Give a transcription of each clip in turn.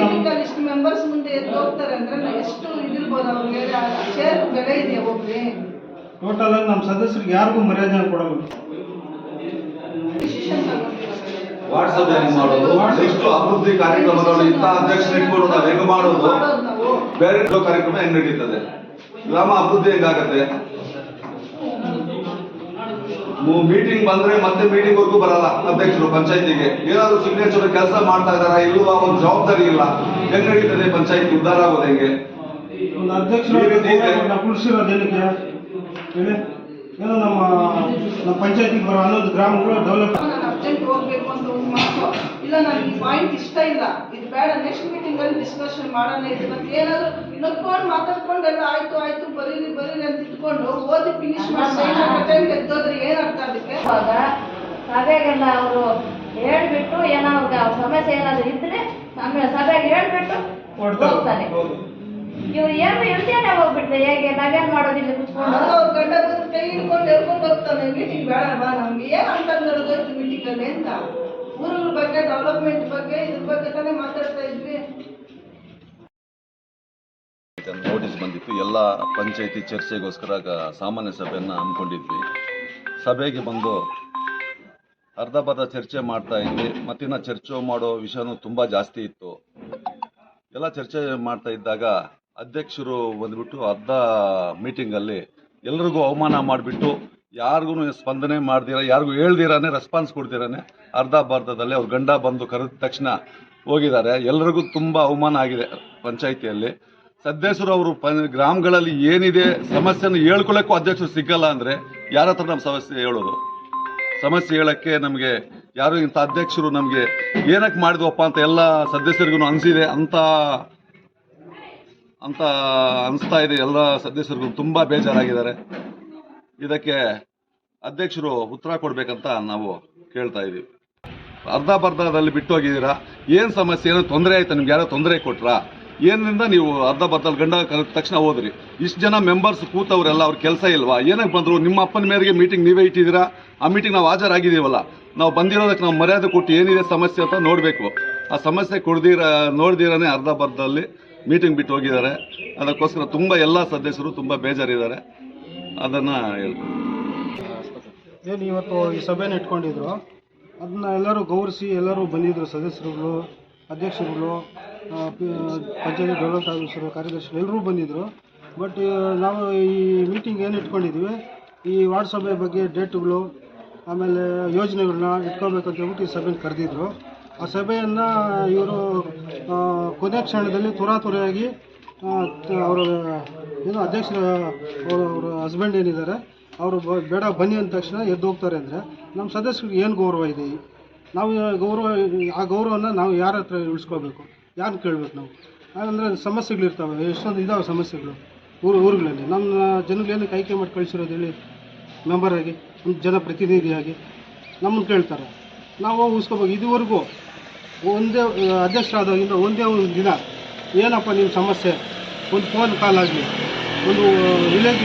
ನಮ್ಮ- ಇಷ್ಟು ಮೆಂಬರ್ಸ್ ಮುಂದೆ ಎದ್ದು ಹೋಗ್ತಾರೆ ಅಂದ್ರೆ ನಾವು ಎಷ್ಟು ಇದಿರ್ಬೋದು ಅವ್ರಿಗೆ ಶೇರ್ ಬೆಲೆ ಇದೆಯಾ ಒಬ್ರಿ? ಟೋಟಲ್ ಆಗಿ ನಮ್ಮ ಸದಸ್ಯರಿಗೆ ಯಾರಿಗೂ ಮರ್ಯಾದೆ ತಗೊಂಡಿರೋದು ವಾಟ್ಸಪ್ ಹೆಂಗ್ ಮಾಡೋದು? ನೆಕ್ಸ್ಟ್ ಅಭಿವೃದ್ಧಿ ಕಾರ್ಯಕ್ರಮಗಳು ಇಂಥ ಅಧ್ಯಕ್ಷರು ಇಟ್ಕೊಂಡು ನಾವು ಹೆಂಗ್ ಮಾಡೋದು? ಬೇರೆ ಕಾರ್ಯಕ್ರಮ ಹೆಂಗ್ ನಡೀತದೆ? ಗ್ರಾಮ ಅಭಿವೃದ್ಧಿ ಹೆಂಗಾಗತ್ತೆ? ಮೀಟಿಂಗ್ ಬಂದ್ರೆ ಮತ್ತೆ ಮೀಟಿಂಗ್ ವರ್ಗೂ ಬರಲ್ಲ ಅಧ್ಯಕ್ಷರು ಪಂಚಾಯತಿಗೆ. ಏನಾದ್ರು ಸಿಗ್ನೇಚರ್ ಕೆಲಸ ಮಾಡ್ತಾ ಇದಾರ ಇಲ್ವಾ ಒಂದು ಜವಾಬ್ದಾರಿ ಇಲ್ಲ. ಹೆಂಗ್ ನಡೀತದೆ ಪಂಚಾಯತ್ ಉದ್ದಾರ ಆಗೋದು ಹೆಂಗೆ? ನಮ್ಮ ನಮ್ಮ ಪಂಚಾಯತಿಗೆ ಬರೋ ಹನ್ನೊಂದು ಗ್ರಾಮಗಳು ಡೆವಲಪ್ ನಾನು ಅರ್ಜೆಂಟ್ ಹೋಗ್ಬೇಕು ಅಂತ ಒಂದು ಮಾತು ಇಲ್ಲ ನನಗೆ ಈ ಪಾಯಿಂಟ್ ಇಷ್ಟ ಇಲ್ಲ. ಇದು ಬೇಡ ನೆಕ್ಸ್ಟ್ ಮೀಟಿಂಗ್ ಅಲ್ಲಿ ಡಿಸ್ಕಷನ್ ಮಾಡೋಣ ಇದನ್ನ ಏನಾದ್ರು ನಕ್ಕೊಂಡು ಮಾತಾಡ್ಕೊಂಡು ಎಲ್ಲ ಆಯ್ತು ಆಯ್ತು ಬರೀರಿ ಬರೀರಿ ಅಂತ ಇಟ್ಕೊಂಡು ಓದಿ ಫಿನಿಶ್ ಮಾಡಿ ಟೈಮ್ ಎದ್ದೋದ್ರೆ ಏನ್ ಅರ್ಥ ಅದಕ್ಕೆ? ಅವಾಗ ಸಭೆಗೆಲ್ಲ ಅವರು ಹೇಳ್ಬಿಟ್ಟು ಏನೋ ಅವ್ರಿಗೆ ಅವ್ರ ಸಮಸ್ಯೆ ಏನಾದ್ರು ಇದ್ರೆ ಆಮೇಲೆ ಸಭೆಗೆ ಹೇಳ್ಬಿಟ್ಟು ಹೋಗ್ತಾರೆ. ಇವ್ರು ಏನು ಇರ್ತೇನೆ ಹೋಗ್ಬಿಟ್ರೆ ಹೇಗೆ? ನಾವೇನ್ ಮಾಡೋದಿಲ್ಲ ಇಲ್ಲಿ ಕುತ್ಕೊಂಡು? ಗಂಡ ಕೈ ಹಿಡ್ಕೊಂಡು ಎಳ್ಕೊಂಡು ಹೋಗ್ತಾನೆ. ಮೀಟಿಂಗ್ ಬೇಡ ಬಾ ನಮ್ಗೆ. ಏನು ಅಂತ ನಡೆದೋಯ್ತು ಮೀಟಿಂಗ್ ಅಲ್ಲಿ ಅಂತ? ಊರುಗಳ ಬಗ್ಗೆ ಡೆವಲಪ್ಮೆಂಟ್ ಬಗ್ಗೆ, ಇದ್ರ ಮಾತಾಡ್ತಾ ಇದ್ವಿ. ನೋಟಿಸ್ ಬಂದಿತ್ತು. ಎಲ್ಲ ಪಂಚಾಯಿತಿ ಚರ್ಚೆಗೋಸ್ಕರ ಸಾಮಾನ್ಯ ಸಭೆಯನ್ನು ಹಮ್ಮಿಕೊಂಡಿದ್ವಿ. ಸಭೆಗೆ ಬಂದು ಅರ್ಧ ಬರ್ಧ ಚರ್ಚೆ ಮಾಡ್ತಾ ಇದ್ವಿ. ಮತ್ತಿನ್ನ ಚರ್ಚೆ ಮಾಡೋ ವಿಷಯನೂ ತುಂಬ ಜಾಸ್ತಿ ಇತ್ತು. ಎಲ್ಲ ಚರ್ಚೆ ಮಾಡ್ತಾ ಇದ್ದಾಗ ಅಧ್ಯಕ್ಷರು ಬಂದ್ಬಿಟ್ಟು ಅರ್ಧ ಮೀಟಿಂಗಲ್ಲಿ ಎಲ್ರಿಗೂ ಅವಮಾನ ಮಾಡಿಬಿಟ್ಟು ಯಾರಿಗೂ ಸ್ಪಂದನೆ ಮಾಡ್ದಿರ, ಯಾರಿಗೂ ಹೇಳ್ದಿರಾನೆ ರೆಸ್ಪಾನ್ಸ್ ಕೊಡ್ದಿರಾನೆ, ಅರ್ಧ ಭಾರತದಲ್ಲಿ ಅವ್ರ ಗಂಡ ಬಂದು ಕರೆದ ತಕ್ಷಣ ಹೋಗಿದ್ದಾರೆ. ಎಲ್ಲರಿಗೂ ತುಂಬ ಅವಮಾನ ಆಗಿದೆ ಪಂಚಾಯಿತಿಯಲ್ಲಿ. ಸದಸ್ಯರು ಅವರು ಗ್ರಾಮಗಳಲ್ಲಿ ಏನಿದೆ, ಸಮಸ್ಯೆನ ಹೇಳ್ಕೊಳ್ಳೋಕ್ಕೂ ಅಧ್ಯಕ್ಷರು ಸಿಗಲ್ಲ ಅಂದರೆ ಯಾರ ಹತ್ರ ನಮ್ಮ ಸಮಸ್ಯೆ ಹೇಳೋದು? ಸಮಸ್ಯೆ ಹೇಳಕ್ಕೆ ನಮಗೆ ಯಾರು ಇಂಥ ಅಧ್ಯಕ್ಷರು ನಮಗೆ ಏನಕ್ಕೆ ಮಾಡಿದ್ವಪ್ಪ ಅಂತ ಎಲ್ಲ ಸದಸ್ಯರಿಗೂ ಅನಿಸಿದೆ. ಅಂತ ಅಂತ ಅನಿಸ್ತಾ ಇದೆ. ಎಲ್ಲ ಸದಸ್ಯರಿಗೂ ತುಂಬ ಬೇಜಾರಾಗಿದ್ದಾರೆ. ಇದಕ್ಕೆ ಅಧ್ಯಕ್ಷರು ಉತ್ತರ ಕೊಡಬೇಕಂತ ನಾವು ಕೇಳ್ತಾ ಇದ್ದೀವಿ. ಅರ್ಧ ಬರ್ಧದಲ್ಲಿ ಬಿಟ್ಟು ಹೋಗಿದ್ದೀರಾ? ಏನು ಸಮಸ್ಯೆ? ಏನೋ ತೊಂದರೆ ಆಯ್ತಾ? ನಿಮ್ಗೆ ಯಾರೋ ತೊಂದರೆ ಕೊಟ್ರಾ? ಏನಿಂದ ನೀವು ಅರ್ಧ ಬರ್ಧದಲ್ಲಿ ಗಂಡ ಕರೆದ ತಕ್ಷಣ ಹೋದ್ರಿ? ಇಷ್ಟು ಜನ ಮೆಂಬರ್ಸ್ ಕೂತವರೆಲ್ಲ, ಅವ್ರ ಕೆಲಸ ಇಲ್ವಾ? ಏನಕ್ಕೆ ಬಂದರು? ನಿಮ್ಮ ಅಪ್ಪನ ಮೇರೆಗೆ ಮೀಟಿಂಗ್ ನೀವೇ ಇಟ್ಟಿದ್ದೀರಾ? ಆ ಮೀಟಿಂಗ್ ನಾವು ಹಾಜರಾಗಿದ್ದೀವಲ್ಲ. ನಾವು ಬಂದಿರೋದಕ್ಕೆ ನಾವು ಮರ್ಯಾದೆ ಕೊಟ್ಟು ಏನಿದೆ ಸಮಸ್ಯೆ ಅಂತ ನೋಡಬೇಕು. ಆ ಸಮಸ್ಯೆ ಕೊಡ್ದಿರ, ನೋಡ್ದಿರಾನೆ ಅರ್ಧ ಬರ್ಧದಲ್ಲಿ ಮೀಟಿಂಗ್ ಬಿಟ್ಟು ಹೋಗಿದ್ದಾರೆ. ಅದಕ್ಕೋಸ್ಕರ ತುಂಬ ಎಲ್ಲ ಸದಸ್ಯರು ತುಂಬ ಬೇಜಾರಿದ್ದಾರೆ. ಅದನ್ನು ಹೇಳ್ತೀನಿ. ಏನು ಇವತ್ತು ಈ ಸಭೆನ ಇಟ್ಕೊಂಡಿದ್ರು? ಅದನ್ನ ಎಲ್ಲರೂ ಗೌರವಿಸಿ ಎಲ್ಲರೂ ಬಂದಿದ್ರು, ಸದಸ್ಯರುಗಳು, ಅಧ್ಯಕ್ಷರುಗಳು ಪಂಚಾಯತಿ ಡೆವಲಪ್ಮೆಂಟ್ ಆಫೀಸರು ಕಾರ್ಯದರ್ಶಿಗಳು ಎಲ್ಲರೂ ಬಂದಿದ್ದರು ಬಟ್ ನಾವು ಈ ಮೀಟಿಂಗ್ ಏನು ಇಟ್ಕೊಂಡಿದ್ವಿ? ಈ ವಾರ್ಡ್ ಸಭೆ ಬಗ್ಗೆ ಡೇಟ್ಗಳು, ಆಮೇಲೆ ಯೋಜನೆಗಳನ್ನ ಇಟ್ಕೋಬೇಕಂತ ಹೇಳ್ಬಿಟ್ಟು ಈ ಸಭೆನ ಕರೆದಿದ್ರು. ಆ ಸಭೆಯನ್ನು ಇವರು ಕೊನೆ ಕ್ಷಣದಲ್ಲಿ ತುರಾತುರಿಯಾಗಿ ಅವರ, ಏನು ಅಧ್ಯಕ್ಷರ, ಅವರು ಹಸ್ಬೆಂಡ್ ಏನಿದ್ದಾರೆ ಅವರು ಬೇಡ, ಬನ್ನಿ ಅಂದ ತಕ್ಷಣ ಎದ್ದು ಹೋಗ್ತಾರೆ ಅಂದರೆ ನಮ್ಮ ಸದಸ್ಯರಿಗೆ ಏನು ಗೌರವ ಇದೆ? ನಾವು ಗೌರವ, ಆ ಗೌರವನ ನಾವು ಯಾರ ಹತ್ರ ಉಳಿಸ್ಕೋಬೇಕು? ಯಾರನ್ನ ಕೇಳಬೇಕು ನಾವು? ಅಂದರೆ ಸಮಸ್ಯೆಗಳಿರ್ತಾವೆ, ಎಷ್ಟೊಂದು ಇದಾವೆ ಸಮಸ್ಯೆಗಳು ಊರು, ಊರುಗಳಲ್ಲಿ. ನಮ್ಮ ಜನಗಳೇನಕ್ಕೆ ಆಯ್ಕೆ ಮಾಡಿ ಕಳಿಸಿರೋದು ಹೇಳಿ ಮೆಂಬರಾಗಿ ನಮ್ಮ ಜನಪ್ರತಿನಿಧಿಯಾಗಿ ನಮ್ಮನ್ನು ಕೇಳ್ತಾರೆ. ನಾವು ಉಳಿಸ್ಕೋಬೇಕು. ಇದುವರೆಗೂ ಒಂದೇ, ಅಧ್ಯಕ್ಷರಾದಾಗಿಂದ ಒಂದೇ ಒಂದು ದಿನ ಏನಪ್ಪ ನಿಮ್ಮ ಸಮಸ್ಯೆ? ಒಂದು ಫೋನ್ ಕಾಲ್ ಆಗಲಿ, ಒಂದು ವಿಲೇಜ್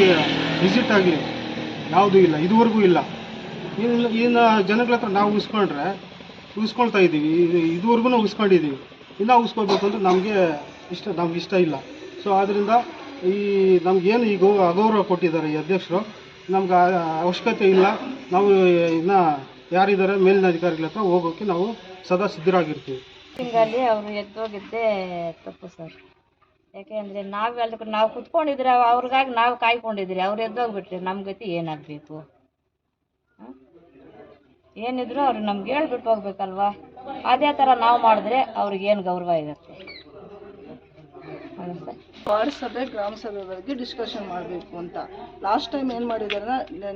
ವಿಸಿಟ್ ಆಗಲಿ, ಯಾವುದೂ ಇಲ್ಲ, ಇದುವರೆಗೂ ಇಲ್ಲ. ಇನ್ನು ಇನ್ನು ಜನಗಳ ಹತ್ರ ನಾವು ಉಳಿಸ್ಕೊಂಡ್ರೆ ಉಳಿಸ್ಕೊಳ್ತಾ ಇದ್ದೀವಿ. ಇದು- ಇದುವರೆಗೂ ಉಳಿಸ್ಕೊಂಡಿದ್ದೀವಿ ಇನ್ನೂ ಉಳಿಸ್ಕೊಳ್ಬೇಕು ನಮಗೆ ಇಷ್ಟ, ನಮ್ಗೆ ಇಷ್ಟ ಇಲ್ಲ. ಸೊ ಆದ್ದರಿಂದ ಈ ನಮಗೇನು ಈ ಗೌ, ಅಗೌರವ ಕೊಟ್ಟಿದ್ದಾರೆ ಈ ಅಧ್ಯಕ್ಷರು, ನಮ್ಗೆ ಅವಶ್ಯಕತೆ ಇಲ್ಲ. ನಾವು ಇನ್ನು ಯಾರಿದ್ದಾರೆ ಮೇಲಿನ ಅಧಿಕಾರಿಗಳ ಹತ್ರ ಹೋಗೋಕ್ಕೆ ನಾವು ಸದಾ ಸಿದ್ಧರಾಗಿರ್ತೀವಿ. ತಿಂಗಳಲ್ಲಿ ಅವರು ಎದ್ದೋಗಿದ್ದೇ ತಪ್ಪು ಸರ್. ಯಾಕೆ ಅಂದರೆ ನಾವು ಅಲ್ಲಿ ನಾವು ಕುತ್ಕೊಂಡಿದ್ರೆ ಅವ್ರಿಗಾಗಿ ನಾವು ಕಾಯ್ಕೊಂಡಿದ್ರಿ ಅವ್ರು ಎದ್ದೋಗ್ಬಿಟ್ರೆ ನಮ್ಮ ಗತಿ ಏನಾಗಬೇಕು? ಏನಿದ್ರು ಅವ್ರು ನಮ್ಗೆ ಹೇಳ್ಬಿಟ್ಟು ಹೋಗ್ಬೇಕಲ್ವಾ? ಅದೇ ಥರ ನಾವು ಮಾಡಿದ್ರೆ ಅವ್ರಿಗೇನು ಗೌರವ ಇರುತ್ತೆ? ಸರ್ ವಾರ್ಡ್ ಸಭೆ, ಗ್ರಾಮ ಸಭೆ ಬಗ್ಗೆ ಡಿಸ್ಕಷನ್ ಮಾಡಬೇಕು ಅಂತ. ಲಾಸ್ಟ್ ಟೈಮ್ ಏನು ಮಾಡಿದ್ದಾರೆ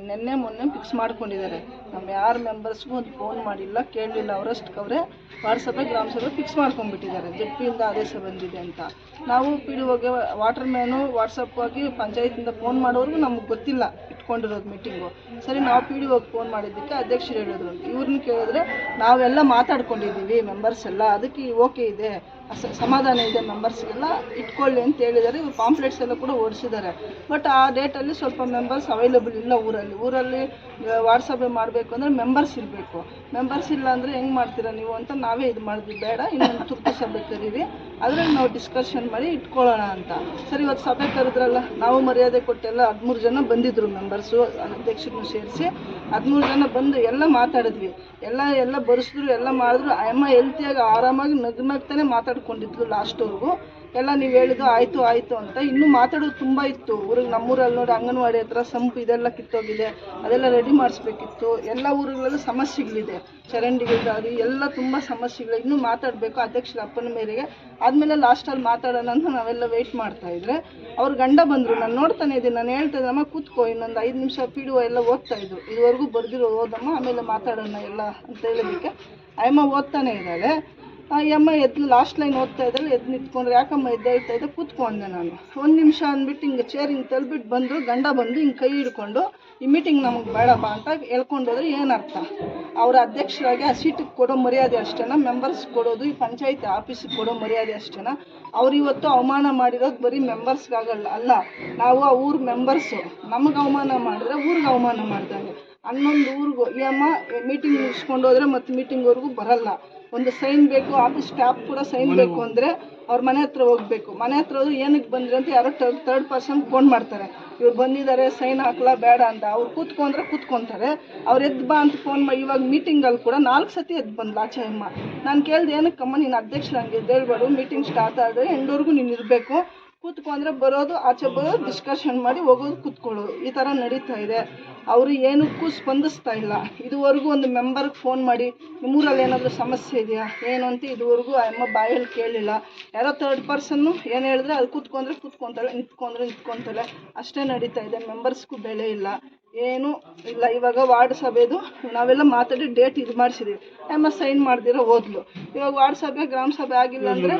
ನಿನ್ನೆ ಮೊನ್ನೆ ಫಿಕ್ಸ್ ಮಾಡ್ಕೊಂಡಿದ್ದಾರೆ ನಮ್ಮ ಯಾರು ಮೆಂಬರ್ಸ್ಗೂ ಒಂದು ಫೋನ್ ಮಾಡಿಲ್ಲ, ಕೇಳಲಿಲ್ಲ ಅವರಷ್ಟಕ್ಕೆ ಅವರೇ ವಾರ್ಡ್ ಸಭೆ, ಗ್ರಾಮ ಸಭೆ ಫಿಕ್ಸ್ ಮಾಡ್ಕೊಂಡ್ಬಿಟ್ಟಿದ್ದಾರೆ ಜಡ್ಪಿಯಿಂದ ಆದೇಶ ಬಂದಿದೆ ಅಂತ. ನಾವು ಪಿ ಡಿ ಒಗೆ ವಾಟರ್ ಮ್ಯಾನು ವಾಟ್ಸಪ್ ಆಗಿ ಪಂಚಾಯತಿಂದ ಫೋನ್ ಮಾಡೋರ್ಗು ನಮ್ಗೆ ಗೊತ್ತಿಲ್ಲ ಇಟ್ಕೊಂಡಿರೋದು ಮೀಟಿಂಗು ಸರಿ, ನಾವು ಪಿ ಡಿ ಒಗೆ ಫೋನ್ ಮಾಡಿದ್ದಕ್ಕೆ ಅಧ್ಯಕ್ಷರು ಹೇಳಿದ್ರು ಇವ್ರನ್ನ ಕೇಳಿದ್ರೆ ನಾವೆಲ್ಲ ಮಾತಾಡ್ಕೊಂಡಿದ್ದೀವಿ ಮೆಂಬರ್ಸ್ ಎಲ್ಲ. ಅದಕ್ಕೆ ಓಕೆ ಇದೆ. ಸಮಾಧಾನ ಇದೆ ಮೆಂಬರ್ಸ್ಗೆಲ್ಲ ಇಟ್ಕೊಳ್ಳಿ ಅಂತ ಹೇಳಿದ್ದಾರೆ. ಇವ್ರು ಪಾಂಪ್ಲೆಟ್ಸ್ ಎಲ್ಲ ಕೂಡ ಓಡಿಸಿದ್ದಾರೆ. ಬಟ್ ಆ ಡೇಟಲ್ಲಿ ಸ್ವಲ್ಪ ಮೆಂಬರ್ಸ್ ಅವೈಲೇಬಲ್ ಇಲ್ಲ ಊರಲ್ಲಿ. ಊರಲ್ಲಿ ವಾಟ್ಸಪೇ ಮಾಡಬೇಕು ಅಂದರೆ ಮೆಂಬರ್ಸ್ ಇರಬೇಕು. ಮೆಂಬರ್ಸ್ ಇಲ್ಲ ಅಂದರೆ ಹೆಂಗೆ ಮಾಡ್ತೀರಾ ನೀವು ಅಂತ ನಾವೇ ಇದು ಮಾಡಿದ್ವಿ ಬೇಡ. ಇನ್ನೊಂದು ತುರ್ತು ಸಭೆ ಕರೀರಿ. ಅದರಲ್ಲಿ ನಾವು ಡಿಸ್ಕಷನ್ ಮಾಡಿ ಇಟ್ಕೊಳ್ಳೋಣ ಅಂತ. ಸರಿ, ಇವತ್ತು ಸಭೆ ಕರೆದ್ರಲ್ಲ, ನಾವು ಮರ್ಯಾದೆ ಕೊಟ್ಟೆಲ್ಲ ಹದಿಮೂರು ಜನ ಬಂದಿದ್ದರು ಮೆಂಬರ್ಸು ಅಧ್ಯಕ್ಷರನ್ನು ಸೇರಿಸಿ. ಹದಿಮೂರು ಜನ ಬಂದು ಎಲ್ಲ ಮಾತಾಡಿದ್ವಿ. ಎಲ್ಲ ಎಲ್ಲ ಬರೆಸಿದ್ರು, ಎಲ್ಲ ಮಾಡಿದ್ರು. ಅಮ್ಮ ಹೆಲ್ತಿಯಾಗಿ ಆರಾಮಾಗಿ ನಗ್ ನಗ್ತಾನೆ ಮಾತಾಡ್ಕೊಂಡಿದ್ಲು ಲಾಸ್ಟ್ವರೆಗೂ ಎಲ್ಲ ನೀವು ಹೇಳಿದ್ದು ಆಯಿತು ಆಯಿತು ಅಂತ. ಇನ್ನೂ ಮಾತಾಡೋದು ತುಂಬ ಇತ್ತು. ಊರಿಗೆ ನಮ್ಮೂರಲ್ಲಿ ನೋಡಿ ಅಂಗನವಾಡಿ ಹತ್ರ ಸಂಪ್ ಇದೆಲ್ಲ ಕಿತ್ತೋಗಿದೆ. ಅದೆಲ್ಲ ರೆಡಿ ಮಾಡಿಸ್ಬೇಕಿತ್ತು. ಎಲ್ಲ ಊರುಗಳಲ್ಲೂ ಸಮಸ್ಯೆಗಳಿದೆ. ಚರಂಡಿಗಳಿದಾಗಿ ಎಲ್ಲ ತುಂಬ ಸಮಸ್ಯೆಗಳು ಇನ್ನೂ ಮಾತಾಡಬೇಕು ಅಧ್ಯಕ್ಷರ ಅಪ್ಪನ ಮೇರೆಗೆ. ಆದಮೇಲೆ ಲಾಸ್ಟಲ್ಲಿ ಮಾತಾಡೋಣ ಅಂತ ನಾವೆಲ್ಲ ವೆಯ್ಟ್ ಮಾಡ್ತಾ ಇದ್ರೆ, ಅವ್ರ ಗಂಡ ಬಂದರು. ನಾನು ನೋಡ್ತಾನೆ ಇದ್ದೀನಿ. ನಾನು ಹೇಳ್ತಾ ಇದ್ದಮ್ಮ ಕೂತ್ಕೋ, ಇನ್ನೊಂದು ಐದು ನಿಮಿಷ ಪಿ ಡಿ ಒ ಎಲ್ಲ ಓದ್ತಾ ಇದ್ರು. ಇದುವರೆಗೂ ಬರ್ದಿರೋ ಓದಮ್ಮ, ಆಮೇಲೆ ಮಾತಾಡೋಣ ಎಲ್ಲ ಅಂತ ಹೇಳೋದಕ್ಕೆ ಅಯ್ಯಮ್ಮ ಓದ್ತಾನೆ ಇದ್ದಾಳೆ. ಆ ಅಮ್ಮ ಎದ್ದು ಲಾಸ್ಟ್ ಲೈನ್ ಓದ್ತಾ ಇದ್ರಲ್ಲಿ ಎದ್ದು ನಿಂತ್ಕೊಂಡ್ರೆ, ಯಾಕಮ್ಮ ಎದ್ದೇಳ್ತಾ ಇದ್ದೆ, ಕೂತ್ಕೊಂಡೆ ನಾನು. ಒಂದು ನಿಮಿಷ ಅಂದ್ಬಿಟ್ಟು ಹಿಂಗೆ ಚೇರ್ ಹಿಂಗೆ ತಳ್ಬಿಟ್ಟು ಬಂದು ಗಂಡ ಬಂದು ಹಿಂಗೆ ಕೈ ಹಿಡ್ಕೊಂಡು, ಈ ಮೀಟಿಂಗ್ ನಮಗೆ ಬೇಡಪ್ಪ ಅಂತ ಹೇಳ್ಕೊಂಡೋದ್ರೆ ಏನು ಏನರ್ಥ ಅವರ ಅಧ್ಯಕ್ಷರಾಗಿ ಆ ಸೀಟಿಗೆ ಕೊಡೋ ಮರ್ಯಾದೆ ಅಷ್ಟೇನ? ಮೆಂಬರ್ಸ್ ಕೊಡೋದು, ಈ ಪಂಚಾಯತ್ ಆಫೀಸಿಗೆ ಕೊಡೋ ಮರ್ಯಾದೆ ಅಷ್ಟೇನಾ? ಅವ್ರು ಇವತ್ತು ಅವಮಾನ ಮಾಡಿರೋದು ಬರೀ ಮೆಂಬರ್ಸ್ಗಾಗಲ್ಲ ಅಲ್ಲ. ನಾವು ಆ ಊರ್ ಮೆಂಬರ್ಸು ನಮಗೆ ಅವಮಾನ ಮಾಡಿದ್ರೆ ಊರಿಗೆ ಅವಮಾನ ಮಾಡ್ತಾರೆ. ಹನ್ನೊಂದು ಊರಿಗೂ. ಈ ಅಮ್ಮ ಮೀಟಿಂಗ್ ಮುಗಿಸ್ಕೊಂಡು ಹೋದ್ರೆ ಮತ್ತೆ ಮೀಟಿಂಗ್ವರೆಗೂ ಬರಲ್ಲ. ಒಂದು ಸೈನ್ ಬೇಕು ಆಫೀಸ್ ಸ್ಟಾಫ್ ಕೂಡ ಸೈನ್ ಬೇಕು ಅಂದರೆ ಅವ್ರ ಮನೆ ಹತ್ರ ಹೋಗ್ಬೇಕು. ಮನೆ ಹತ್ರ ಹೋದ್ರೆ ಏನಕ್ಕೆ ಬಂದ್ರಿ ಅಂತ ಯಾರೋ ತರ್ಡ್ ಪರ್ಸನ್ ಫೋನ್ ಮಾಡ್ತಾರೆ. ಇವ್ರು ಬಂದಿದ್ದಾರೆ ಸೈನ್ ಹಾಕಲ್ಲ ಬೇಡ ಅಂತ. ಅವ್ರು ಕೂತ್ಕೊಂಡ್ರೆ ಕೂತ್ಕೊಂತಾರೆ. ಅವ್ರು ಎದ್ದು ಬಾ ಅಂತ ಫೋನ್ ಮಾಡಿ ಇವಾಗ ಮೀಟಿಂಗಲ್ಲಿ ಕೂಡ ನಾಲ್ಕು ಸತಿ ಎದ್ದು ಬಂದ್ಲು ಆಚೆ ಅಮ್ಮ. ನಾನು ಕೇಳ್ದೆ ಏನಕ್ಕಮ್ಮ ನೀನು ಅಧ್ಯಕ್ಷ ನನಗೆ ಹೇಳ್ಬೇಡು ಮೀಟಿಂಗ್ ಸ್ಟಾರ್ಟ್ ಆದರೆ ಎಂಡವರೆಗೂ ನೀನು ಇರಬೇಕು. ಕೂತ್ಕೊಂಡ್ರೆ ಬರೋದು ಆಚೆ ಬರೋದು ಡಿಸ್ಕಷನ್ ಮಾಡಿ ಹೋಗೋದು ಕೂತ್ಕೊಳ್ಳೋದು. ಈ ಥರ ನಡೀತಾ ಇದೆ. ಅವರು ಏನಕ್ಕೂ ಸ್ಪಂದಿಸ್ತಾ ಇಲ್ಲ. ಇದುವರೆಗೂ ಒಂದು ಮೆಂಬರ್ಗೆ ಫೋನ್ ಮಾಡಿ, ನಿಮ್ಮೂರಲ್ಲಿ ಏನಾದರೂ ಸಮಸ್ಯೆ ಇದೆಯಾ? ಏನು ಅಂತ ಇದುವರೆಗೂ ಅಮ್ಮ ಬಾಯಲ್ಲಿ ಕೇಳಿಲ್ಲ. ಯಾರೋ ತರ್ಡ್ ಪರ್ಸನ್ನು ಏನು ಹೇಳಿದ್ರೆ ಅಲ್ಲಿ ಕೂತ್ಕೊಂಡ್ರೆ ಕೂತ್ಕೊಂತಾಳೆ ನಿಂತ್ಕೊಂಡ್ರೆ ನಿಂತ್ಕೊಂತಾಳೆ ಅಷ್ಟೇ ನಡೀತಾ ಇದೆ. ಮೆಂಬರ್ಸ್ಗೂ ಬೆಲೆ ಇಲ್ಲ. ಏನು ಇಲ್ಲ, ಇವಾಗ ವಾರ್ಡ್ ಸಭೆದು ನಾವೆಲ್ಲ ಮಾತಾಡಿ ಡೇಟ್ ಇದು ಮಾಡಿಸಿದ್ದೀವಿ ಎಸ್ ಸೈನ್ ಮಾಡ್ದಿರೋ ಓದ್ಲು. ಇವಾಗ ವಾರ್ಡ್ ಸಭೆ, ಗ್ರಾಮ ಸಭೆ ಆಗಿಲ್ಲ ಅಂದರೆ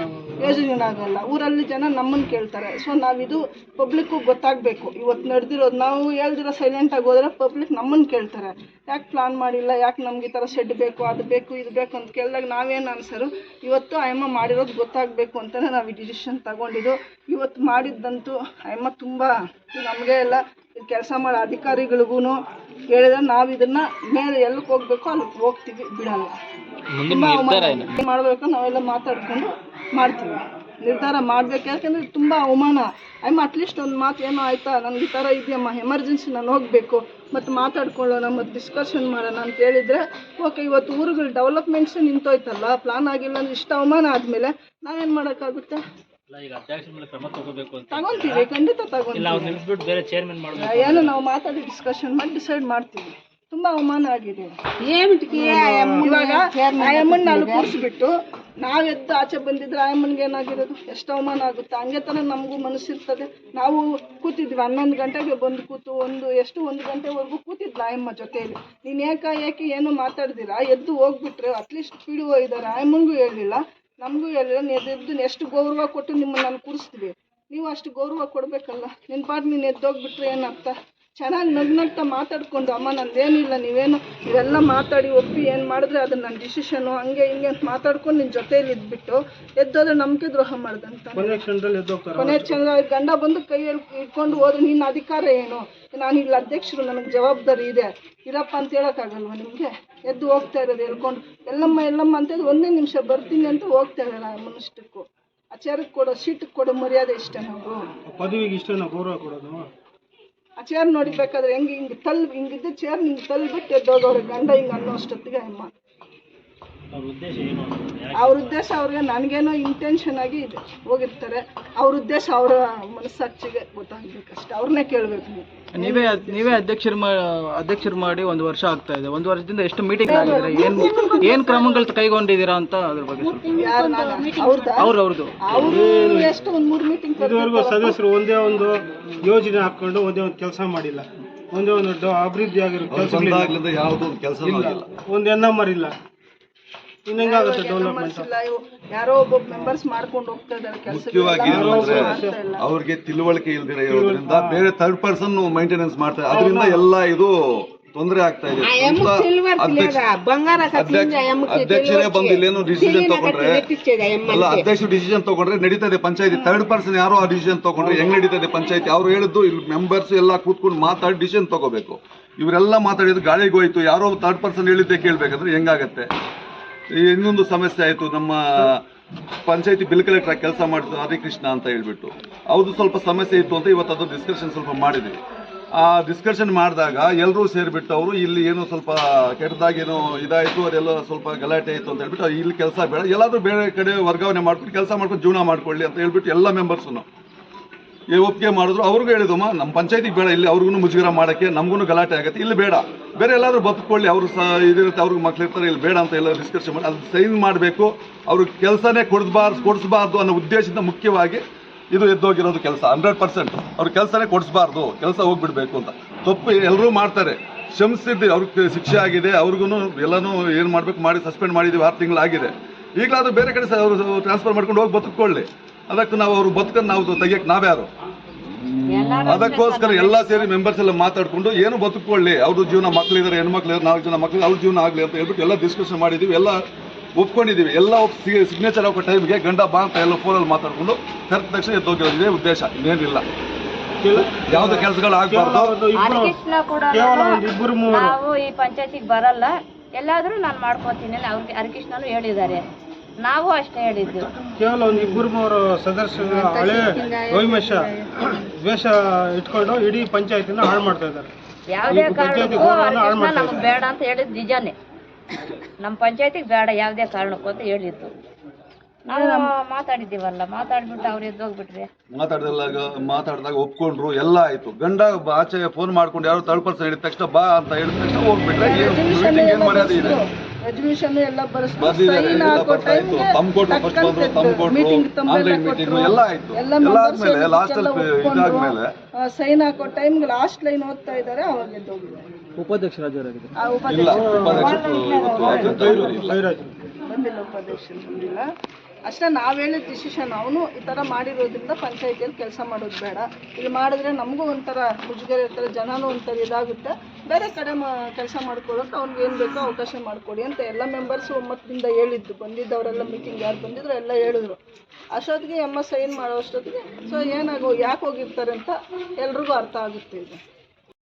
ಯೋಜನೆ ಆಗಲ್ಲ. ಊರಲ್ಲಿ ಜನ ನಮ್ಮನ್ನು ಕೇಳ್ತಾರೆ. ಸೊ ನಾವಿದು ಪಬ್ಲಿಕ್ಕು ಗೊತ್ತಾಗಬೇಕು. ಇವತ್ತು ನಡೆದಿರೋದು ನಾವು ಹೇಳ್ದಿರೋ ಸೈಲೆಂಟಾಗಿ ಹೋದ್ರೆ ಪಬ್ಲಿಕ್ ನಮ್ಮನ್ನು ಕೇಳ್ತಾರೆ. ಯಾಕೆ ಪ್ಲಾನ್ ಮಾಡಿಲ್ಲ? ಯಾಕೆ ನಮ್ಗೆ ಈ ಥರ ಶೆಡ್ ಬೇಕು, ಅದು ಬೇಕು, ಇದು ಬೇಕು ಅಂತ ಕೇಳಿದಾಗ ನಾವೇನು ಅನ್ಸರು? ಇವತ್ತು ಅಯ್ಯಮ್ಮ ಮಾಡಿರೋದು ಗೊತ್ತಾಗಬೇಕು ಅಂತಲೇ ನಾವು ಈ ಡಿಸಿಷನ್ ತಗೊಂಡಿದ್ದು. ಇವತ್ತು ಮಾಡಿದ್ದಂತೂ ಅಯ್ಯಮ್ಮ ತುಂಬ ನಮಗೆ ಎಲ್ಲ ಕೆಲಸ ಮಾಡೋ ಅಧಿಕಾರಿಗಳಿಗೂ ಹೇಳಿದ್ರೆ ನಾವು ಇದನ್ನ ಮೇಲೆ ಎಲ್ಲಿಗೆ ಹೋಗ್ಬೇಕು ಅಲ್ಲಿಗೆ ಹೋಗ್ತೀವಿ ಬಿಡಲ್ಲ. ತುಂಬಾ ಅವಮಾನ ಮಾಡಬೇಕು ನಾವೆಲ್ಲ ಮಾತಾಡ್ಕೊಂಡು ಮಾಡ್ತೀವಿ. ನಿರ್ಧಾರ ಮಾಡ್ಬೇಕು ಯಾಕಂದ್ರೆ ತುಂಬ ಅವಮಾನ. ಅಮ್ಮ ಅಟ್ಲೀಸ್ಟ್ ಒಂದು ಮಾತು ಏನೋ ಆಯ್ತಾ ನನಗೆ ಈ ಥರ ಇದೆಯಮ್ಮ ಎಮರ್ಜೆನ್ಸಿ ನಾನು ಹೋಗಬೇಕು ಮತ್ತು ಮಾತಾಡ್ಕೊಳ್ಳೋಣ ಮತ್ತು ಡಿಸ್ಕಷನ್ ಮಾಡೋಣ ಅಂತ ಹೇಳಿದರೆ ಓಕೆ ಇವತ್ತು ಊರುಗಳು ಡೆವಲಪ್ಮೆಂಟ್ಸೇ ನಿಂತೋಯ್ತಲ್ಲ ಪ್ಲಾನ್ ಆಗಿಲ್ಲ ಅಂದ್ರೆ ಇಷ್ಟು ಅವಮಾನ ಆದಮೇಲೆ ನಾವೇನು ಮಾಡೋಕ್ಕಾಗುತ್ತೆ? ಈಗ ಅಧ್ಯಕ್ಷರ ಮೇಲೆ ಕ್ರಮ ತಗೋಬೇಕು ಅಂತ ತಗೊಂತೀವಿ ಖಂಡಿತ ಇಲ್ಲ ಅವ್ರು ತಗೊಂತೀವಿ ನಿಲ್ಲಿಸ್ಬಿಟ್ಟು ಬೇರೆ ಚೇರ್ಮನ್ ಮಾಡ್ಬೇಕು ಏನು ನಾವು ಮಾತಾಡಿ ಡಿಸ್ಕಷನ್ ಮಾಡಿ ಡಿಸೈಡ್ ಮಾಡ್ತೀವಿ. ತುಂಬಾ ಅವಮಾನ ಆಗಿದೆ. ಇವಾಗ ಆಯಮ್ಮನ್ ಅಲ್ಲಿ ಕೂರಿಸ್ಬಿಟ್ಟು ನಾವ್ ಎದ್ದು ಆಚೆ ಬಂದಿದ್ರೆ ಆಯಮ್ಮನ್ಗೆ ಏನಾಗಿರೋದು? ಎಷ್ಟು ಅವಮಾನ ಆಗುತ್ತೆ? ಹಂಗೆ ತರ ನಮಗೂ ಮನಸ್ಸಿರ್ತದೆ. ನಾವು ಕೂತಿದ್ವಿ ಹನ್ನೊಂದು ಗಂಟೆಗೆ ಬಂದು ಕೂತು ಒಂದು ಎಷ್ಟು ಒಂದು ಗಂಟೆವರೆಗೂ ಕೂತಿದ್ಲ ಆಯಮ್ಮ ಜೊತೆಯಲ್ಲಿ. ನೀನ್ ಏಕ ಯಾಕೆ ಏನು ಮಾತಾಡ್ದಿರಾ? ಎದ್ದು ಹೋಗ್ಬಿಟ್ರೆ ಅಟ್ಲೀಸ್ಟ್ ಪಿ ಡಿ ಒ ಇದ್ದಾರೆ. ಆಯಮ್ಮನಿಗೂ ಹೇಳಿಲ್ಲ. ನಮಗೂ ಎಲ್ಲ ಎದ್ದು ಎಷ್ಟು ಗೌರವ ಕೊಟ್ಟು ನಿಮ್ಮನ್ನು ನಾನು ಕೂರಿಸ್ತೀವಿ. ನೀವು ಅಷ್ಟು ಗೌರವ ಕೊಡಬೇಕಲ್ಲ. ನಿನ್ನ ಪಾಡು ನೀನು ಎದ್ದೋಗಿಬಿಟ್ರೆ ಏನರ್ಥ ಚೆನ್ನಾಗಿ ನಗ್ನಗ್ತಾ ಮಾತಾಡ್ಕೊಂಡು ಅಮ್ಮ ನಂದೇನಿಲ್ಲ ನೀವೇನು ಇವೆಲ್ಲ ಮಾತಾಡಿ ಒಪ್ಪಿ ಏನು ಮಾಡಿದ್ರೆ ಅದು ನನ್ನ ಡಿಸಿಷನು ಹಂಗೆ ಹಿಂಗೆ ಅಂತ ಮಾತಾಡ್ಕೊಂಡು ನಿನ್ನ ಜೊತೆಯಲ್ಲಿ ಇದ್ಬಿಟ್ಟು ಎದ್ದೋದ್ರೆ ನಂಬಿಕೆ ದ್ರೋಹ ಮಾಡ್ದಂತ ಕೊನೆ ಚಂದ್ರ ಗಂಡ ಬಂದು ಕೈ ಇಟ್ಕೊಂಡು ಹೋದ್ರೆ ನಿನ್ನ ಅಧಿಕಾರ ಏನು? ನಾನು ಇಲ್ಲಿ ಅಧ್ಯಕ್ಷರು ನನಗೆ ಜವಾಬ್ದಾರಿ ಇದೆ. ಇರಪ್ಪ ಅಂತ ಹೇಳೋಕ್ಕಾಗಲ್ವ ನಿಮಗೆ? ಎದ್ದು ಹೋಗ್ತಾ ಇರೋದು ಹೇಳ್ಕೊಂಡು. ಎಲ್ಲಮ್ಮ ಎಲ್ಲಮ್ಮ ಅಂತ ಒಂದೇ ನಿಮಿಷ ಬರ್ತೀನಿ ಅಂತ ಹೋಗ್ತಾ ಇರಲ್ಲ ಮನುಷ್ಯಕ್ಕೂ. ಆಚಾರಕ್ಕೆ ಕೊಡೋ ಸೀಟಿಗೆ ಕೊಡೋ ಮರ್ಯಾದೆ ಇಷ್ಟ ನಾವು ಪದವಿಗೆ ನಾವು ಗೌರವ ಕೊಡೋದು? ಆ ಚೇರ್ ನೋಡಿಬೇಕಾದ್ರೆ ಹೆಂಗೆ ಹಿಂಗೆ ತಲ್ ಹಿಂಗಿದ್ದ ಚೇರ್ ಹಿಂಗೆ ತಲ್ಬಿಟ್ಟು ಎದ್ದೋಗವ್ರೆ ಗಂಡ ಹಿಂಗೆ ಅನ್ನೋ ಅಷ್ಟೊತ್ತಿಗೆ ಅಮ್ಮ. ಅವ್ರ ಉದ್ದೇಶ ಏನು ಅಂತ ಅವ್ರ ಉದ್ದೇಶ ಅವ್ರಿಗೆ ನನಗೇನೋ ಇಂಟೆನ್ಷನ್ ಆಗಿ ಇದೆ ಹೋಗಿರ್ತಾರೆ. ಅವ್ರ ಉದ್ದೇಶ ಅವರ ಮನಸ್ಸಾಕ್ಷಿಗೆ ಗೊತ್ತಾಗ್ಬೇಕಷ್ಟೆ. ಅವ್ರನ್ನೇ ಕೇಳಬೇಕು ನೀವು. ನೀವೇ ನೀವೇ ಅಧ್ಯಕ್ಷರು ಅಧ್ಯಕ್ಷರು ಮಾಡಿ ಒಂದು ವರ್ಷ ಆಗ್ತಾ ಇದೆ. ಒಂದು ವರ್ಷದಿಂದ ಎಷ್ಟು ಮೀಟಿಂಗ್ ಆಗಿದ್ರೆ ಏನ್ ಏನ್ ಕ್ರಮಗಳು ಕೈಗೊಂಡಿದ್ದೀರಾ ಅಂತ ಅದ್ರ ಬಗ್ಗೆ ಅವ್ರು ಅವ್ರದ್ದು ಅವರು ಎಷ್ಟು ಒಂದು ಮೂರು ಮೀಟಿಂಗ್ ಇದುವರೆಗೂ ಸದಸ್ಯರು ಒಂದೇ ಒಂದು ಯೋಜನೆ ಹಾಕೊಂಡು ಒಂದೇ ಒಂದು ಕೆಲಸ ಮಾಡಿಲ್ಲ. ಒಂದೇ ಒಂದು ಅಭಿವೃದ್ಧಿ ಆಗಿರೋ ಯಾವುದೋ ಕೆಲಸ ಒಂದು ಎನ್ ಎಂ ಆರ್ ಇಲ್ಲ. ಇನ್ನು ಹೆಂಗಾಗುತ್ತೆ ಡೆವಲಪ್ಮೆಂಟ್ ಇಲ್ಲ ಯಾರೋ ಒಬ್ಬ ಮೆಂಬರ್ಸ್ ಮಾಡ್ಕೊಂಡು ಹೋಗ್ತಾ ಇದ್ದಾರೆ ಮುಖ್ಯವಾಗಿ ಏನು ಅಂದ್ರೆ ಕೆಲಸ ಅವ್ರಿಗೆ ತಿಳುವಳಿಕೆ ಇಲ್ದಿರ ಇರೋದ್ರಿಂದ ಬೇರೆ ಥರ್ಡ್ ಪರ್ಸನ್ ಮೈಂಟೆನೆನ್ಸ್ ಮಾಡ್ತಾರೆ ಅದರಿಂದ ಎಲ್ಲ ಇದು ತೊಂದರೆ ಆಗ್ತಾ ಇದೆ. ಅಂತ ಅಧ್ಯಕ್ಷ ಅಧ್ಯಕ್ಷ- ಅಧ್ಯಕ್ಷರೇ ಬಂದು ಇಲ್ಲೇನು ಡಿಸಿಷನ್ ತಗೊಂಡ್ರೆ ಅಲ್ಲ ಅಧ್ಯಕ್ಷರು ಡಿಸಿಷನ್ ತಗೊಂಡ್ರೆ ನಡೀತದೆ ಪಂಚಾಯತಿ. ಥರ್ಡ್ ಪರ್ಸನ್ ಯಾರೋ ಆ ಡಿಸಿಷನ್ ತಗೊಂಡ್ರೆ ಹೆಂಗ್ ನಡೀತದೆ ಪಂಚಾಯತಿ? ಅವ್ರು ಹೇಳಿದ್ದು ಇಲ್ಲಿ ಮೆಂಬರ್ಸ್ ಎಲ್ಲ ಕೂತ್ಕೊಂಡು ಮಾತಾಡಿ ಡಿಸಿಷನ್ ತಗೋಬೇಕು. ಇವರೆಲ್ಲ ಮಾತಾಡಿದ್ರು ಗಾಳಿಗೆ ಹೋಯ್ತು. ಯಾರೋ ಥರ್ಡ್ ಪರ್ಸನ್ ಹೇಳಿದ್ದೆ ಕೇಳ್ಬೇಕಂದ್ರೆ ಹೆಂಗಾಗತ್ತೆ? ಇನ್ನೊಂದು ಸಮಸ್ಯೆ ಆಯಿತು. ನಮ್ಮ ಪಂಚಾಯತಿ ಬಿಲ್ ಕಲೆಕ್ಟರ್ ಕೆಲಸ ಮಾಡಿದ್ರು ಹರಿಕೃಷ್ಣ ಅಂತ ಹೇಳ್ಬಿಟ್ಟು. ಅವ್ರದ್ದು ಸ್ವಲ್ಪ ಸಮಸ್ಯೆ ಇತ್ತು ಅಂತ ಇವತ್ತು ಅದು ಡಿಸ್ಕಷನ್ ಸ್ವಲ್ಪ ಮಾಡಿದ್ವಿ. ಆ ಡಿಸ್ಕಷನ್ ಮಾಡಿದಾಗ ಎಲ್ಲರೂ ಸೇರಿಬಿಟ್ಟು ಅವರು ಇಲ್ಲಿ ಏನೋ ಸ್ವಲ್ಪ ಕೆಟ್ಟದಾಗಿ ಏನೋ ಇದಾಯಿತು, ಅದೆಲ್ಲ ಸ್ವಲ್ಪ ಗಲಾಟೆ ಆಯಿತು ಅಂತ ಹೇಳ್ಬಿಟ್ಟು ಇಲ್ಲಿ ಕೆಲಸ ಬೇಡ. ಎಲ್ಲಾದರೂ ಬೇರೆ ಕಡೆ ವರ್ಗಾವಣೆ ಮಾಡ್ಕೊಂಡು, ಕೆಲಸ ಮಾಡ್ಕೊಂಡು ಜೀವನ ಮಾಡ್ಕೊಳ್ಳಿ ಅಂತ ಹೇಳ್ಬಿಟ್ಟು ಎಲ್ಲ ಮೆಂಬರ್ಸನ್ನು ಒಪ್ಪಿಗೆ ಮಾಡಿದ್ರು. ಅವ್ರಿಗೂ ಹೇಳಿದಮ್ಮ ನಮ್ಮ ಪಂಚಾಯತಿಗೆ ಬೇಡ, ಇಲ್ಲಿ ಅವ್ರಿಗೂ ಮುಜುಗರ ಮಾಡೋಕ್ಕೆ ನಮಗೂ ಗಲಾಟೆ ಆಗುತ್ತೆ, ಇಲ್ಲಿ ಬೇಡ. ಬೇರೆ ಎಲ್ಲಾದರೂ ಬದುಕೊಳ್ಳಿ ಅವರು ಸಹ ಇದಿರುತ್ತೆ, ಅವ್ರಿಗೆ ಮಕ್ಳಿರ್ತಾರೆ ಇಲ್ಲಿ ಬೇಡ ಅಂತ ಎಲ್ಲ ಡಿಸ್ಕಷನ್ ಮಾಡಿ, ಅದು ಸೈನ್ ಮಾಡಬೇಕು. ಅವ್ರಿಗೆ ಕೆಲಸನೇ ಕೊಡಿಸ್ಬಾರ್ದು ಕೊಡಿಸ್ಬಾರ್ದು ಅನ್ನೋ ಉದ್ದೇಶದಿಂದ ಮುಖ್ಯವಾಗಿ ಇದು ಎದ್ದೋಗಿರೋದು ಕೆಲಸ, ಹಂಡ್ರೆಡ್ ಪರ್ಸೆಂಟ್. ಅವ್ರ ಕೆಲಸನೇ ಕೊಡಿಸ್ಬಾರ್ದು, ಕೆಲಸ ಹೋಗ್ಬಿಡ್ಬೇಕು ಅಂತ. ತಪ್ಪು ಎಲ್ಲರೂ ಮಾಡ್ತಾರೆ. ಕ್ಷಮಿಸಿದ್ದು ಅವ್ರಿಗೆ ಶಿಕ್ಷೆ ಆಗಿದೆ ಅವ್ರಿಗೂ ಎಲ್ಲನೂ ಏನು ಮಾಡಬೇಕು, ಮಾಡಿ, ಸಸ್ಪೆಂಡ್ ಮಾಡಿದ್ದೀವಿ, ಆರು ತಿಂಗಳಾಗಿದೆ. ಈಗಲಾದರೂ ಬೇರೆ ಕಡೆ ಅವರು ಟ್ರಾನ್ಸ್ಫರ್ ಮಾಡ್ಕೊಂಡು ಹೋಗಿ ಬದುಕೊಳ್ಳಿ ಅದಕ್ಕೆ ನಾವು ಅವ್ರು ಬದುಕನ್ನು ನಾವು ತೆಗಿಯಕ್ಕೆ ನಾವ್ಯಾರು? ಅದಕ್ಕೋಸ್ಕರ ಎಲ್ಲ ಸೇರಿ ಮೆಂಬರ್ಸ್ ಎಲ್ಲ ಮಾತಾಡ್ಕೊಂಡು ಏನು ಬದುಕೊಳ್ಳಿ ಅವ್ರ ಜೀವನ ಮಕ್ಕಳಿದ್ದಾರೆ ಹೆಣ್ಮಕ್ಳು ಇದ್ದಾರೆ ನಾಲ್ಕು ಜನ ಮಕ್ಕಳು ಅವ್ರ ಜೀವನ ಆಗಲಿ ಅಂತ ಹೇಳ್ಬಿಟ್ಟು ಎಲ್ಲ ಡಿಸ್ಕಷನ್ ಮಾಡಿದ್ದೀವಿ ಎಲ್ಲ ಒಪ್ಕೊಂಡಿದ್ದೀವಿ ಎಲ್ಲ ಸಿಗ್ನೇಚರ್ ಹಾಕೋ ಟೈಮ್ಗೆ ಗಂಡ ಬಾ ಅಂತ ಎಲ್ಲ ಫೋನಲ್ಲಿ ಮಾತಾಡ್ಕೊಂಡು ಕರೆಕ್ಟ್ ತಕ್ಷಣ ಎದ್ದೋಗಿ ಇದೇ ಉದ್ದೇಶ ಇನ್ನೇನಿಲ್ಲ. ಯಾವುದೇ ಕೆಲಸಗಳು ಆಗಬಾರ್ದು. ನಾವು ಈ ಪಂಚಾಯತಿಗೆ ಬರಲ್ಲ. ಎಲ್ಲಾದ್ರೂ ನಾನು ಮಾಡ್ಕೊತೀನಿ ಅವ್ರಿಗೆ ಹರಿಕೃಷ್ಣನು ಹೇಳಿದ್ದಾರೆ. ನಾವು ಅಷ್ಟೇ ಹೇಳಿದ್ದು. ಕೇವಲ ಒಂದು ಇಬ್ಬರು ಮೂವರು ಸದಸ್ಯರು ಹಳೆ ವೈಮಶ ದ್ವೇಷ ಇಟ್ಕೊಂಡು ಇಡೀ ಪಂಚಾಯತಿನ ಹಾಳು ಮಾಡ್ತಾ ಇದ್ದಾರೆ. ಯಾವುದೇ ಕಾರಣಕ್ಕೂ ನಮ್ಗೆ ಬೇಡ ಅಂತ ಹೇಳಿದ್ ನಿಜಾನೇ. ನಮ್ಮ ಪಂಚಾಯತಿಗೆ ಬೇಡ ಯಾವುದೇ ಕಾರಣಕ್ಕೂ ಅಂತ ಹೇಳಿದ್ದು. ನಾವು ಮಾತಾಡಿದ್ದೀವಲ್ಲ ಮಾತಾಡ್ಬಿಟ್ಟು ಅವ್ರು ಎದ್ದೋಗ್ಬಿಟ್ರೆ. ಮಾತಾಡಿದಾಗ ಮಾತಾಡಿದಾಗ ಒಪ್ಕೊಂಡ್ರು ಎಲ್ಲ ಆಯ್ತು. ಗಂಡ ಬ- ಆಚೆ ಫೋನ್ ಮಾಡ್ಕೊಂಡು ಯಾರು ತರ್ಡ್ ಪರ್ಸನ್ ಹೇಳಿದ ತಕ್ಷಣ ಬಾ ಅಂತ ಹೇಳಿದ ತಕ್ಷಣ ಹೋಗ್ಬಿಟ್ರೆ ಮೀಟಿಂಗ್ ಏನ್ ಮರ್ಯಾದೆ ಇದೆ? ರೆಸಲ್ಯೂಷನ್ ಎಲ್ಲ ಬರ್ಸ್ಬೇಕು ಸೈನ್ ಹಾಕೋ ಟೈಮ್ ಲಾಸ್ಟ್ ಲೈನ್ ಓದ್ತಾ ಇದ್ದಾರೆ ಅವಾಗ ಬಂದಿಲ್ಲ. ಉಪಾಧ್ಯಕ್ಷರು ಬಂದಿಲ್ಲ. ಅಷ್ಟೇ ನಾವ್ ಹೇಳಿದ ಡಿಸಿಷನ್ ಅವನು ಈ ತರ ಮಾಡಿರೋದ್ರಿಂದ ಪಂಚಾಯತಿಯಲ್ಲಿ ಕೆಲಸ ಮಾಡೋದು ಬೇಡ. ಇದು ಮಾಡಿದ್ರೆ ನಮಗೂ ಒಂಥರ ಮುಜುಗರ ಇರ್ತಾರೆ ಜನನೂ ಒಂಥರ ಇದಾಗುತ್ತೆ. ಬೇರೆ ಕಡೆ ಮಾ ಕೆಲಸ ಮಾಡ್ಕೊಳ್ಳೋಕೆ ಅವ್ನಿಗೆ ಏನು ಬೇಕೋ ಅವಕಾಶ ಮಾಡಿಕೊಡಿ ಅಂತ ಎಲ್ಲ ಮೆಂಬರ್ಸ್ ಒಮ್ಮತದಿಂದ ಹೇಳಿದ್ದು. ಬಂದಿದ್ದವರೆಲ್ಲ ಮೀಟಿಂಗ್ ಯಾರು ಬಂದಿದ್ರು ಎಲ್ಲ ಹೇಳಿದ್ರು. ಅಷ್ಟೊತ್ತಿಗೆ ಎಮ್ಮ ಸೈನ್ ಮಾಡೋ ಅಷ್ಟೊತ್ತಿಗೆ ಸೊ ಏನಾಗೋ ಯಾಕೆ ಹೋಗಿರ್ತಾರೆ ಅಂತ ಎಲ್ರಿಗೂ ಅರ್ಥ ಆಗುತ್ತೆ ಇದು.